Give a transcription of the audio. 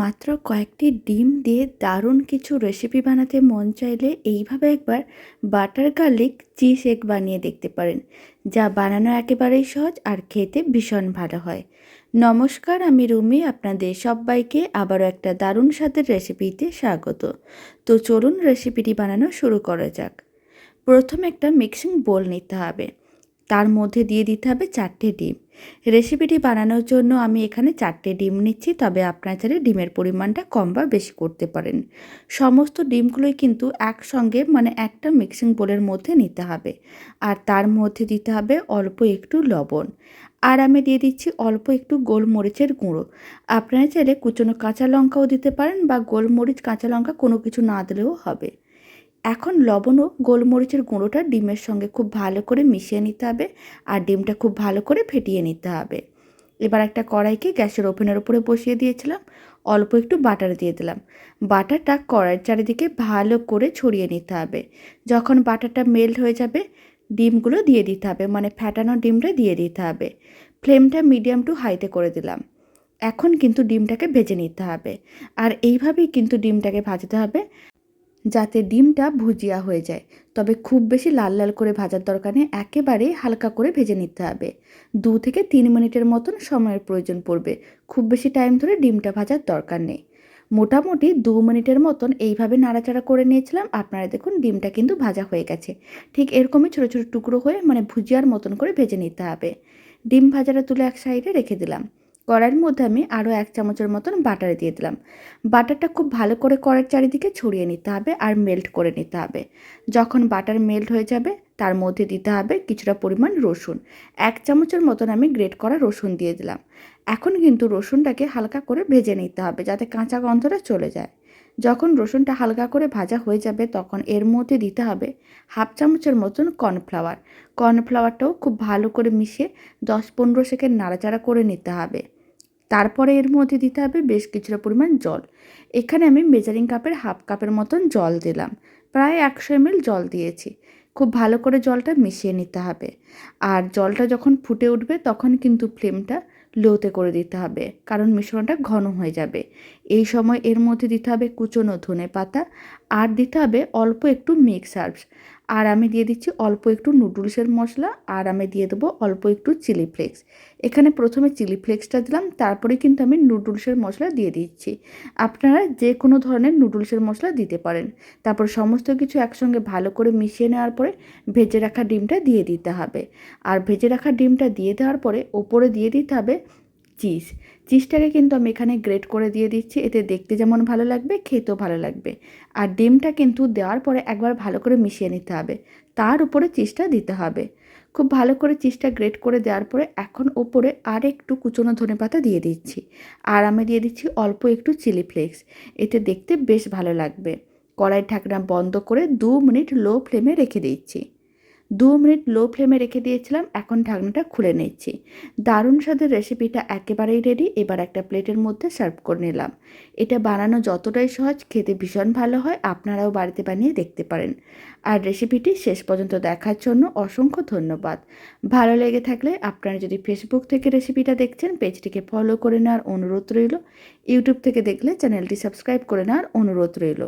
মাত্র কয়েকটি ডিম দিয়ে দারুণ কিছু রেসিপি বানাতে মন চাইলে এইভাবে একবার বাটার গার্লিক চিজ এগ বানিয়ে দেখতে পারেন, যা বানানো একেবারেই সহজ আর খেতে ভীষণ ভালো হয়। নমস্কার, আমি রুমি, আপনাদের সবাইকে আবারও একটা দারুণ স্বাদের রেসিপিতে স্বাগত। তো চলুন রেসিপিটি বানানো শুরু করা যাক। প্রথমে একটা মিক্সিং বোল নিতে হবে। তার মধ্যে দিয়ে দিতে হবে চারটে ডিম। রেসিপিটি বানানোর জন্য আমি এখানে চারটে ডিম নিচ্ছি, তবে আপনার চাইলে ডিমের পরিমাণটা কম বা বেশি করতে পারেন। সমস্ত ডিমগুলোই কিন্তু একসঙ্গে মানে একটা মিক্সিং বোলের মধ্যে নিতে হবে। আর তার মধ্যে দিতে হবে অল্প একটু লবণ। আর আমি দিয়ে দিচ্ছি অল্প একটু গোলমরিচের গুঁড়ো। আপনারা চাইলে কুচনো কাঁচা লঙ্কাও দিতে পারেন বা গোলমরিচ, কাঁচা লঙ্কা কোনো কিছু না দিলেও হবে। এখন লবণ ও গোলমরিচের গুঁড়োটা ডিমের সঙ্গে খুব ভালো করে মিশিয়ে নিতে হবে আর ডিমটা খুব ভালো করে ফেটিয়ে নিতে হবে। এবার একটা কড়াইকে গ্যাসের ওভেনের উপরে বসিয়ে দিয়েছিলাম। অল্প একটু বাটার দিয়ে দিলাম। বাটারটা কড়াইয়ের চারিদিকে ভালো করে ছড়িয়ে নিতে হবে। যখন বাটারটা মেল্ট হয়ে যাবে, ডিমগুলো দিয়ে দিতে হবে মানে ফ্যাটানো ডিমটা দিয়ে দিতে হবে। ফ্লেমটা মিডিয়াম টু হাইতে করে দিলাম। এখন কিন্তু ডিমটাকে ভেজে নিতে হবে। আর এইভাবেই কিন্তু ডিমটাকে ভাজতে হবে। যাতে ডিমটা ভুজিয়া হয়ে যায়। তবে খুব বেশি লাল লাল করে ভাজার দরকার নেই, একেবারে হালকা করে ভেজে নিতে হবে। দু থেকে তিন মিনিটের মতন সময়ের প্রয়োজন পড়বে, খুব বেশি টাইম ধরে ডিমটা ভাজার দরকার নেই। মোটামুটি দু মিনিটের মতন এইভাবে নাড়াচাড়া করে নিয়েছিলাম, আপনারা দেখুন ডিমটা কিন্তু ভাজা হয়ে গেছে। ঠিক এরকমই ছোটো ছোটো টুকরো হয়ে মানে ভুজিয়ার মতন করে ভেজে নিতে হবে। ডিম ভাজাটা তুলে এক সাইডে রেখে দিলাম। কড়াইয়ের মধ্যে আমি আরও এক চামচের মতন বাটার দিয়ে দিলাম। বাটারটা খুব ভালো করে কড়াইয়ের চারিদিকে ছড়িয়ে নিতে হবে আর মেল্ট করে নিতে হবে। যখন বাটার মেল্ট হয়ে যাবে, তার মধ্যে দিতে হবে কিছুটা পরিমাণ রসুন। এক চামচের মতন আমি গ্রেট করা রসুন দিয়ে দিলাম। এখন কিন্তু রসুনটাকে হালকা করে ভেজে নিতে হবে যাতে কাঁচা গন্ধটা চলে যায়। যখন রসুনটা হালকা করে ভাজা হয়ে যাবে তখন এর মধ্যে দিতে হবে হাফ চামচের মতন কর্নফ্লাওয়ার। কর্নফ্লাওয়ারটাও খুব ভালো করে মিশিয়ে দশ পনেরো সেকেন্ড নাড়াচাড়া করে নিতে হবে। তারপরে এর মধ্যে দিতে হবে বেশ কিছুটা পরিমাণ জল। এখানে আমি মেজারিং কাপের হাফ কাপের মতন জল দিলাম। প্রায় একশো এমএল জল দিয়েছি। খুব ভালো করে জলটা মিশিয়ে নিতে হবে। আর জলটা যখন ফুটে উঠবে তখন কিন্তু ফ্লেমটা লোতে করে দিতে হবে, কারণ মিশ্রণটা ঘন হয়ে যাবে। এই সময় এর মধ্যে দিতে হবে কুচনো ধনে পাতা, আর দিতে হবে অল্প একটু মিক্স হার্বস। আর আমি দিয়ে দিচ্ছি অল্প একটু নুডলসের মশলা, আর আমি দিয়ে দেবো অল্প একটু চিলি ফ্লেক্স। এখানে প্রথমে চিলি ফ্লেক্সটা দিলাম, তারপরে কিন্তু আমি নুডলসের মশলা দিয়ে দিচ্ছি। আপনারা যে কোনো ধরনের নুডলসের মশলা দিতে পারেন। তারপর সমস্ত কিছু একসঙ্গে ভালো করে মিশিয়ে নেওয়ার পরে ভেজে রাখা ডিমটা দিয়ে দিতে হবে। আর ভেজে রাখা ডিমটা দিয়ে দেওয়ার পরে ওপরে দিয়ে দিতে হবে চিজ। চিজটাকে কিন্তু আমি এখানে গ্রেট করে দিয়ে দিচ্ছি। এতে দেখতে যেমন ভালো লাগবে, খেতেও ভালো লাগবে। আর ডিমটা কিন্তু দেওয়ার পরে একবার ভালো করে মিশিয়ে নিতে হবে। তার উপরে চিজটা দিতে হবে। খুব ভালো করে চিজটা গ্রেট করে দেওয়ার পরে এখন ওপরে আর একটু কুচনো ধনে পাতা দিয়ে দিচ্ছি। আর আমি দিয়ে দিচ্ছি অল্প একটু চিলি ফ্লেক্স। এতে দেখতে বেশ ভালো লাগবে। কড়াই ঢাকনা বন্ধ করে দু মিনিট লো ফ্লেমে রেখে দিচ্ছি। দু মিনিট লো ফ্লেমে রেখে দিয়েছিলাম, এখন ঢাকনাটা খুলে নিচ্ছি। দারুণ স্বাদের রেসিপিটা একেবারেই রেডি এবার একটা প্লেটের মধ্যে সার্ভ করে নিলাম। এটা বানানো যতটাই সহজ, খেতে ভীষণ ভালো হয়, আপনারাও বাড়িতে বানিয়ে দেখতে পারেন। আর রেসিপিটি শেষ পর্যন্ত দেখার জন্য অসংখ্য ধন্যবাদ। ভালো লেগে থাকলে আপনারা যদি ফেসবুক থেকে রেসিপিটা দেখছেন পেজটিকে ফলো করে নেওয়ার অনুরোধ রইল। ইউটিউব থেকে দেখলে চ্যানেলটি সাবস্ক্রাইব করে নেওয়ার অনুরোধ রইল।